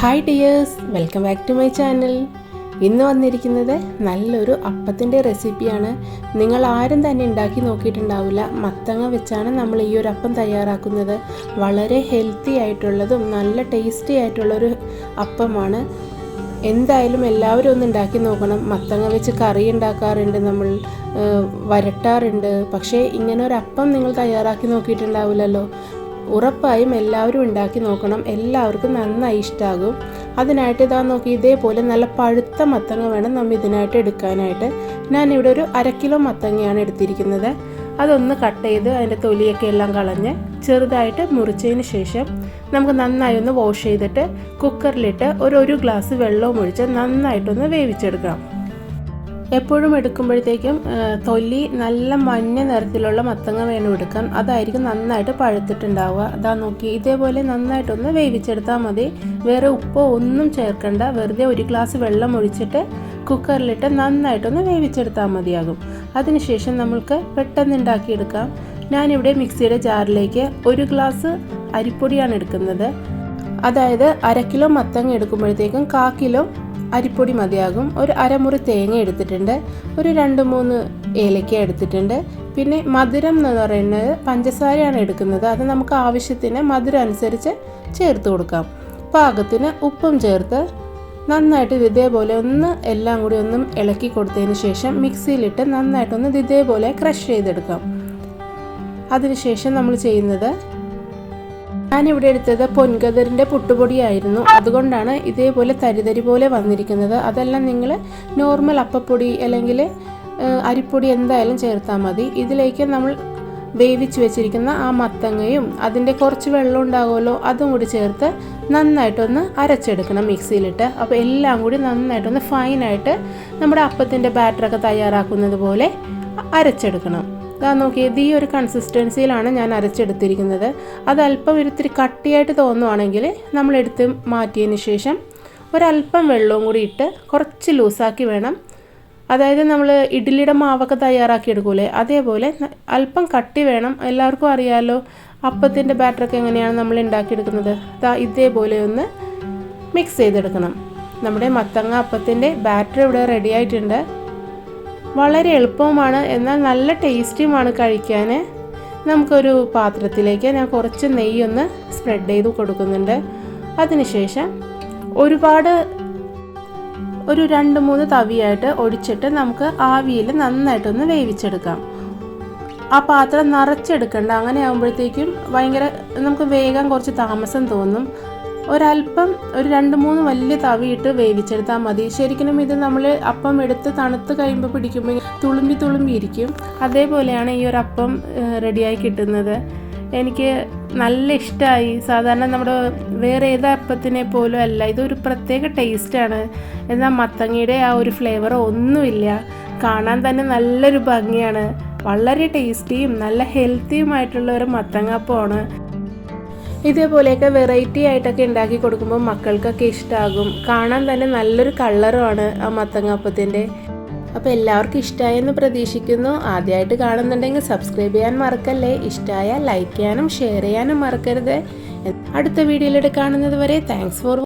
Hi dears welcome back to my channel ഇന്ന് വന്നിരിക്കുന്നത് നല്ലൊരു അപ്പത്തിന്റെ റെസിപ്പിയാണ് നിങ്ങൾ ആരും തന്നെ ഉണ്ടാക്കി നോക്കിയിട്ടുണ്ടാവില്ല. മത്തങ്ങ വെച്ചാണ് നമ്മൾ ഈ ഒരു അപ്പം തയ്യാറാക്കുന്നത്. വളരെ ഹെൽത്തി ആയിട്ടുള്ളതും നല്ല ടേസ്റ്റി ആയിട്ടുള്ളൊരു അപ്പമാണ്. എന്തായാലും എല്ലാവരും ഒന്ന് ഉണ്ടാക്കി നോക്കണം. മത്തങ്ങ വെച്ച് കറി ഉണ്ടാക്കാറുണ്ട് നമ്മൾ വരട്ടാറുണ്ട്. പക്ഷേ ഇങ്ങനെ ഒരു അപ്പം നിങ്ങൾ തയ്യാറാക്കി നോക്കിയിട്ടുണ്ടാവില്ലല്ലോ. ഉറപ്പായും എല്ലാവരും ഉണ്ടാക്കി നോക്കണം. എല്ലാവർക്കും നന്നായി ഇഷ്ടമാകും അതിനായിട്ട് ഇതാ നോക്കി ഇതേപോലെ നല്ല പഴുത്ത മത്തങ്ങ വേണം നമ്മൾ ഇതിനായിട്ട് എടുക്കാനായിട്ട്. ഞാനിവിടെ ഒരു അര കിലോ മത്തങ്ങയാണ് എടുത്തിരിക്കുന്നത്. അതൊന്ന് കട്ട് ചെയ്ത് അതിന്റെ തൊലിയൊക്കെ എല്ലാം കളഞ്ഞ് ചെറുതായിട്ട് മുറിച്ചതിന് ശേഷം നമുക്ക് നന്നായി ഒന്ന് വാഷ് ചെയ്തിട്ട് കുക്കറിലിട്ട് ഒരു ഒരു ഗ്ലാസ് വെള്ളവും ഒഴിച്ച് നന്നായിട്ടൊന്ന് വേവിച്ചെടുക്കാം. എപ്പോഴും എടുക്കുമ്പോഴത്തേക്കും തൊല്ലി നല്ല മഞ്ഞ നിറത്തിലുള്ള മത്തങ്ങ വേണം എടുക്കാൻ. അതായിരിക്കും നന്നായിട്ട് പഴുത്തിട്ടുണ്ടാവുക. അതാ നോക്കി ഇതേപോലെ നന്നായിട്ടൊന്ന് വേവിച്ചെടുത്താൽ മതി. വേറെ ഉപ്പോ ഒന്നും ചേർക്കണ്ട. വെറുതെ ഒരു ഗ്ലാസ് വെള്ളം ഒഴിച്ചിട്ട് കുക്കറിലിട്ട് നന്നായിട്ടൊന്ന് വേവിച്ചെടുത്താൽ മതിയാകും. അതിനുശേഷം നമ്മൾക്ക് പെട്ടെന്ന് ഉണ്ടാക്കിയെടുക്കാം. ഞാനിവിടെ മിക്സിയുടെ ജാറിലേക്ക് ഒരു ഗ്ലാസ് അരിപ്പൊടിയാണ് എടുക്കുന്നത്. അതായത് അര കിലോ മത്തങ്ങ എടുക്കുമ്പോഴത്തേക്കും കാ കിലോ അരിപ്പൊടി മതിയാകും. ഒരു അരമുറി തേങ്ങ എടുത്തിട്ടുണ്ട്. ഒരു രണ്ട് മൂന്ന് ഏലക്ക എടുത്തിട്ടുണ്ട്. പിന്നെ മധുരം എന്ന് പറയുന്നത് പഞ്ചസാരയാണ് എടുക്കുന്നത്. അത് നമുക്ക് ആവശ്യത്തിന് മധുരം അനുസരിച്ച് ചേർത്ത് കൊടുക്കാം. പാകത്തിന് ഉപ്പും ചേർത്ത് നന്നായിട്ട് ഇത് ഇതേപോലെ ഒന്ന് എല്ലാം കൂടി ഒന്നും ഇളക്കി കൊടുത്തതിന് ശേഷം മിക്സിയിലിട്ട് നന്നായിട്ടൊന്ന് ഇത് ഇതേപോലെ ക്രഷ് ചെയ്തെടുക്കാം. അതിനുശേഷം നമ്മൾ ചെയ്യുന്നത് ഞാനിവിടെ എടുത്തത് പൊൻകതിറിന്റെ പുട്ടുപൊടിയായിരുന്നു. അതുകൊണ്ടാണ് ഇതേപോലെ തരിതരി പോലെ വന്നിരിക്കുന്നത്. അതെല്ലാം നിങ്ങൾ നോർമൽ അപ്പപ്പൊടി അല്ലെങ്കിൽ അരിപ്പൊടി എന്തായാലും ചേർത്താൽ മതി. ഇതിലേക്ക് നമ്മൾ വേവിച്ച് വെച്ചിരിക്കുന്ന ആ മത്തങ്ങയും അതിന്റെ കുറച്ച് വെള്ളം ഉണ്ടാകുമല്ലോ അതും കൂടി ചേർത്ത് നന്നായിട്ടൊന്ന് അരച്ചെടുക്കണം മിക്സിയിലിട്ട്. അപ്പോൾ എല്ലാം കൂടി നന്നായിട്ടൊന്ന് ഫൈനായിട്ട് നമ്മുടെ അപ്പത്തിന്റെ ബാറ്ററൊക്കെ തയ്യാറാക്കുന്നത് പോലെ അരച്ചെടുക്കണം. ഇതാ നോക്കി ഇത് ഈ ഒരു കൺസിസ്റ്റൻസിയിലാണ് ഞാൻ അരച്ചെടുത്തിരിക്കുന്നത്. അത് അല്പം ഒരിത്തിരി കട്ടിയായിട്ട് തോന്നുവാണെങ്കിൽ നമ്മളെടുത്ത് മാറ്റിയതിന് ശേഷം ഒരല്പം വെള്ളവും കൂടി ഇട്ട് കുറച്ച് ലൂസാക്കി വേണം. അതായത് നമ്മൾ ഇഡ്ഡലിയുടെ മാവൊക്കെ തയ്യാറാക്കി എടുക്കൂലേ അതേപോലെ അല്പം കട്ടി വേണം. എല്ലാവർക്കും അറിയാമല്ലോ അപ്പത്തിന്റെ ബാറ്ററൊക്കെ എങ്ങനെയാണ് നമ്മൾ ഉണ്ടാക്കിയെടുക്കുന്നത്. ദാ ഇതേപോലെ ഒന്ന് മിക്സ് ചെയ്തെടുക്കണം. നമ്മുടെ മത്തങ്ങ അപ്പത്തിന്റെ ബാറ്റർ ഇവിടെ റെഡി ആയിട്ടുണ്ട്. വളരെ എളുപ്പമാണ്. എന്നാൽ നല്ല ടേസ്റ്റിയുമാണ് കഴിക്കാൻ നമുക്കൊരു പാത്രത്തിലേക്ക് ഞാൻ കുറച്ച് നെയ്യൊന്ന് സ്പ്രെഡ് ചെയ്ത് കൊടുക്കുന്നുണ്ട്. അതിനുശേഷം ഒരുപാട് ഒരു രണ്ട് മൂന്ന് തവിയായിട്ട് ഒഴിച്ചിട്ട് നമുക്ക് ആവിയിൽ നന്നായിട്ടൊന്ന് വേവിച്ചെടുക്കാം. ആ പാത്രം നിറച്ചെടുക്കണ്ട. അങ്ങനെ ആകുമ്പോഴത്തേക്കും ഭയങ്കര നമുക്ക് വേഗം കുറച്ച് താമസം തോന്നും. ഒരല്പം ഒരു രണ്ട് മൂന്ന് വലിയ തവിയിട്ട് വേവിച്ചെടുത്താൽ മതി. ശരിക്കും ഇത് നമ്മൾ അപ്പം എടുത്ത് തണുത്ത് കഴിയുമ്പോൾ പിടിക്കുമ്പോൾ തുളുമ്പി തുളുമ്പി ഇരിക്കും. അതേപോലെയാണ് ഈ ഒരു അപ്പം റെഡിയായി കിട്ടുന്നത്. എനിക്ക് നല്ല ഇഷ്ടമായി സാധാരണ നമ്മുടെ വേറെ ഏത് അപ്പത്തിനെ പോലും അല്ല ഇതൊരു പ്രത്യേക ടേസ്റ്റാണ് എന്നാൽ മത്തങ്ങയുടെ ആ ഒരു ഫ്ലേവർ ഒന്നുമില്ല. കാണാൻ തന്നെ നല്ലൊരു ഭംഗിയാണ്. വളരെ ടേസ്റ്റിയും നല്ല ഹെൽത്തിയുമായിട്ടുള്ള ഒരു മത്തങ്ങാപ്പമാണ് ഇതേപോലെയൊക്കെ വെറൈറ്റി ആയിട്ടൊക്കെ ഉണ്ടാക്കി കൊടുക്കുമ്പോൾ മക്കൾക്കൊക്കെ ഇഷ്ടമാകും കാണാൻ തന്നെ നല്ലൊരു കളറുമാണ് ആ മത്തങ്ങാപ്പത്തിന്റെ. അപ്പോൾ എല്ലാവർക്കും ഇഷ്ടമായെന്ന് പ്രതീക്ഷിക്കുന്നു. ആദ്യമായിട്ട് കാണുന്നുണ്ടെങ്കിൽ സബ്സ്ക്രൈബ് ചെയ്യാൻ മറക്കല്ലേ? ഇഷ്ടമായ ലൈക്ക് ചെയ്യാനും ഷെയർ ചെയ്യാനും മറക്കരുത്. അടുത്ത വീഡിയോയിലൂടെ കാണുന്നത് വരെ താങ്ക്സ് ഫോർ